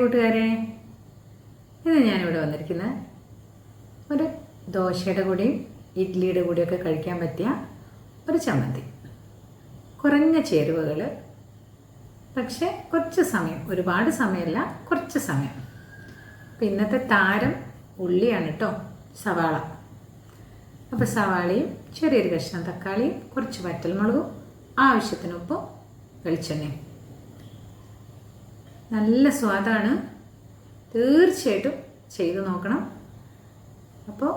കൂട്ടുകാരെ. ഇന്ന് ഞാനിവിടെ വന്നിരിക്കുന്നത് ഒരു ദോശയുടെ കൂടെയും ഇഡ്ഡലിയുടെ കൂടിയൊക്കെ കഴിക്കാൻ പറ്റിയ ഒരു ചമ്മന്തി. കുറഞ്ഞ ചേരുവകൾ പക്ഷേ കുറച്ച് സമയം ഒരുപാട് സമയമല്ല കുറച്ച് സമയം. അപ്പം ഇന്നത്തെ താരം ഉള്ളിയാണ് കേട്ടോ സവാള. അപ്പോൾ സവാളയും ചെറിയൊരു കഷ്ണം തക്കാളിയും കുറച്ച് വറ്റൽമുളകും ആവശ്യത്തിന് ഉപ്പും വെളിച്ചെണ്ണയും. നല്ല സ്വാദാണ്. തീർച്ചയായിട്ടും ചെയ്തു നോക്കണം. അപ്പോൾ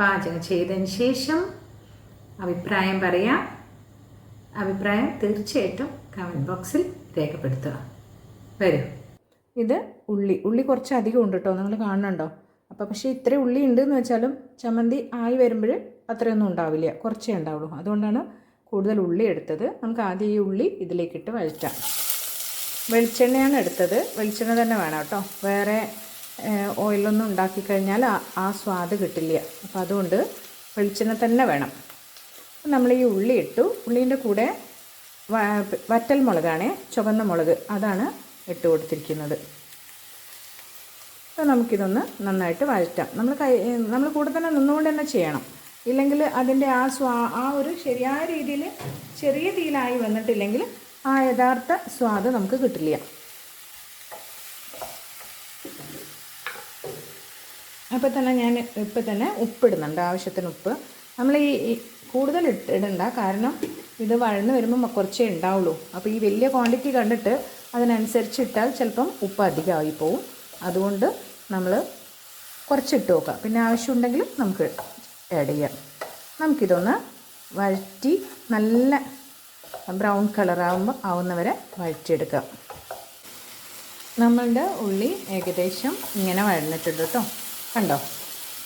പാചകം ചെയ്തതിന് ശേഷം അഭിപ്രായം പറയാം. അഭിപ്രായം തീർച്ചയായിട്ടും കമന്റ് ബോക്സിൽ രേഖപ്പെടുത്തുക. വരൂ. ഇത് ഉള്ളി. ഉള്ളി കുറച്ച് അധികം ഉണ്ട് കേട്ടോ നിങ്ങൾ കാണുന്നുണ്ടോ? അപ്പോൾ പക്ഷേ ഇത്ര ഉള്ളി ഉണ്ട് എന്ന് വെച്ചാലും ചമ്മന്തി ആയി വരുമ്പോൾ അത്രയൊന്നും ഉണ്ടാവില്ല. കുറച്ചേ ഉണ്ടാവുള്ളൂ. അതുകൊണ്ടാണ് കൂടുതൽ ഉള്ളി എടുത്തത്. നമുക്ക് ആദ്യം ഈ ഉള്ളി ഇതിലേക്കിട്ട് വഴറ്റാം. വെളിച്ചെണ്ണയാണ് എടുത്തത്. വെളിച്ചെണ്ണ തന്നെ വേണം കേട്ടോ. വേറെ ഓയിലൊന്നും ഉണ്ടാക്കി കഴിഞ്ഞാൽ ആ- സ്വാദ് കിട്ടില്ല. അപ്പോൾ അതുകൊണ്ട് വെളിച്ചെണ്ണ തന്നെ വേണം. നമ്മൾ ഈ ഉള്ളി ഇട്ടു. ഉള്ളീന്റെ കൂടെ വറ്റൽ മുളകാണ് ചുവന്ന മുളക്. അതാണ് ഇട്ട് കൊടുത്തിരിക്കുന്നത്. അപ്പോൾ നമുക്കിതൊന്ന് നന്നായിട്ട് വഴറ്റാം. നമ്മൾ കൈ നമ്മൾ കൂടെ തന്നെ നിന്നുകൊണ്ട് തന്നെ ചെയ്യണം. ഇല്ലെങ്കിൽ അതിന്റെ ആ സ്വാ ആ ഒരു ശരിയായ രീതിയിൽ ചെറിയ തീയിലായി വന്നിട്ടില്ലെങ്കിൽ ആ യഥാർത്ഥ സ്വാദ് നമുക്ക് കിട്ടില്ല. അപ്പോൾ തന്നെ ഞാൻ ഇപ്പം തന്നെ ഉപ്പിടുന്നുണ്ട് ആവശ്യത്തിന് ഉപ്പ്. നമ്മൾ ഈ കൂടുതൽ ഇടണ്ട കാരണം ഇത് വഴന്ന് വരുമ്പോൾ കുറച്ചേ ഉണ്ടാവുള്ളൂ. അപ്പോൾ ഈ വലിയ ക്വാണ്ടിറ്റി കണ്ടിട്ട് അതിനനുസരിച്ച് ഇട്ടാൽ ചിലപ്പം ഉപ്പ് അധികമായി പോവും. അതുകൊണ്ട് നമ്മൾ കുറച്ചിട്ട് നോക്കാം. പിന്നെ ആവശ്യമുണ്ടെങ്കിൽ നമുക്ക് ആഡ് ചെയ്യാം. നമുക്കിതൊന്ന് വഴറ്റി നല്ല ബ്രൗൺ കളറാകുമ്പോൾ ആവുന്നവരെ വഴറ്റിയെടുക്കാം. നമ്മളുടെ ഉള്ളി ഏകദേശം ഇങ്ങനെ വഴന്നിട്ടുണ്ട് കേട്ടോ. കണ്ടോ?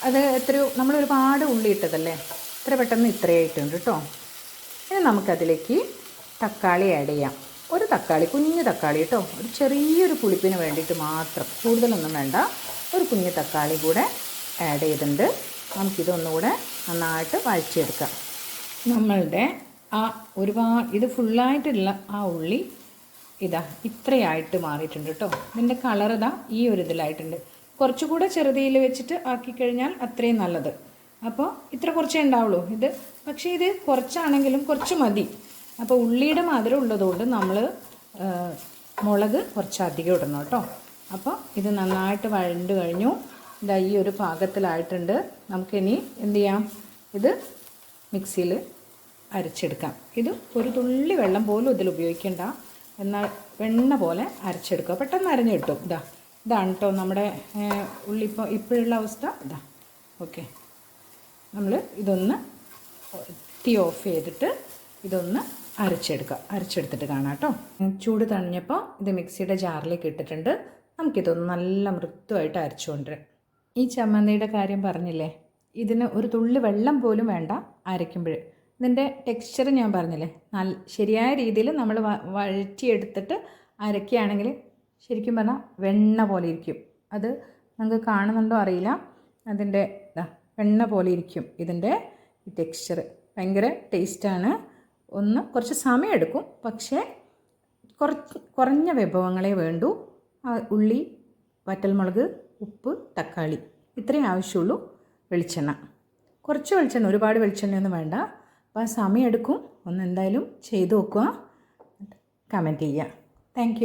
അത് എത്രയോ നമ്മൾ ഒരുപാട് ഉള്ളി ഇട്ടതല്ലേ? ഇത്ര പെട്ടെന്ന് ഇത്രയായിട്ടുണ്ട് കേട്ടോ. ഇനി നമുക്കതിലേക്ക് തക്കാളി ആഡ് ചെയ്യാം. ഒരു തക്കാളി കുഞ്ഞു തക്കാളി കേട്ടോ. ഒരു ചെറിയൊരു പുളിപ്പിന് വേണ്ടിയിട്ട് മാത്രം കൂടുതലൊന്നും വേണ്ട. ഒരു കുഞ്ഞു തക്കാളി കൂടെ ആഡ് ചെയ്തിട്ടുണ്ട്. നമുക്കിതൊന്നുകൂടെ നന്നായിട്ട് വഴച്ചെടുക്കാം നമ്മളുടെ ആ ഒരുപാട് ഇത് ഫുള്ളായിട്ടുള്ള ആ ഉള്ളി ഇതാ ഇത്രയായിട്ട് മാറിയിട്ടുണ്ട് കേട്ടോ ഇതിന്റെ കളർ ഇതാ ഈ ഒരു ഇതിലായിട്ടുണ്ട്. കുറച്ചുകൂടെ ചെറുതിയിൽ വെച്ചിട്ട് ആക്കി കഴിഞ്ഞാൽ അത്രയും നല്ലത്. അപ്പോൾ ഇത്ര കുറച്ചേ ഉണ്ടാവുള്ളൂ. ഇത് പക്ഷേ ഇത് കുറച്ചാണെങ്കിലും കുറച്ച് മതി. അപ്പോൾ ഉള്ളിയുടെ മധുരം ഉള്ളതുകൊണ്ട് നമ്മൾ മുളക് കുറച്ച് അധികം ഇടണം കേട്ടോ അപ്പോൾ ഇത് നന്നായിട്ട് വഴണ്ട് കഴിഞ്ഞു. ഇതാ ഈ ഒരു പാകത്തിലായിട്ടുണ്ട്. നമുക്കിനി എന്ത് ചെയ്യാം? ഇത് മിക്സിയിൽ അരച്ചെടുക്കാം. ഇത് ഒരു തുള്ളി വെള്ളം പോലും ഇതിൽ ഉപയോഗിക്കേണ്ട. എന്നാൽ വെണ്ണ പോലെ അരച്ചെടുക്കുക. പെട്ടെന്ന് അരഞ്ഞു കിട്ടും. ഇതാ ഇതാണ് കേട്ടോ നമ്മുടെ ഉള്ളി ഇപ്പോൾ ഇപ്പോഴുള്ള അവസ്ഥ. ഇതാ ഓക്കെ. നമ്മൾ ഇതൊന്ന് തീ ഓഫ് ചെയ്തിട്ട് ഇതൊന്ന് അരച്ചെടുക്കുക അരച്ചെടുത്തിട്ട് കാണാം കേട്ടോ ചൂട് തണിഞ്ഞപ്പോൾ ഇത് മിക്സിയുടെ ജാറിലേക്ക് ഇട്ടിട്ടുണ്ട്. നമുക്കിതൊന്ന് നല്ല മൃദുവായിട്ട് അരച്ചുകൊണ്ട് ഈ ചമ്മന്തിയുടെ കാര്യം പറഞ്ഞില്ലേ? ഇതിന് ഒരു തുള്ളി വെള്ളം പോലും വേണ്ട അരയ്ക്കുമ്പോൾ ഇതിന്റെ ടെക്സ്ചർ ഞാൻ പറഞ്ഞില്ലേ? നല്ല ശരിയായ രീതിയിൽ നമ്മൾ വഴറ്റിയെടുത്തിട്ട് അരക്കുകയാണെങ്കിൽ ശരിക്കും പറഞ്ഞാൽ വെണ്ണ പോലെ ഇരിക്കും. അത് നമുക്ക് കാണുന്നുണ്ടോ അറിയില്ല. അതിന്റെ വെണ്ണ പോലെ ഇരിക്കും ഇതിന്റെ ടെക്സ്ചർ ഭയങ്കര ടേസ്റ്റാണ് ഒന്ന് കുറച്ച് സമയമെടുക്കും പക്ഷേ കുറച്ച് കുറഞ്ഞ വിഭവങ്ങളെ വേണ്ടൂ. ഉള്ളി വറ്റൽമുളക് ഉപ്പ് തക്കാളി. ഇത്രയും ആവശ്യമുള്ളൂ. വെളിച്ചെണ്ണ. കുറച്ച് വെളിച്ചെണ്ണ ഒരുപാട് വെളിച്ചെണ്ണയൊന്നും വേണ്ട. അപ്പോൾ സമയമെടുക്കും ഒന്ന് എന്തായാലും ചെയ്തു നോക്കുക കമന്റ് ചെയ്യുക താങ്ക്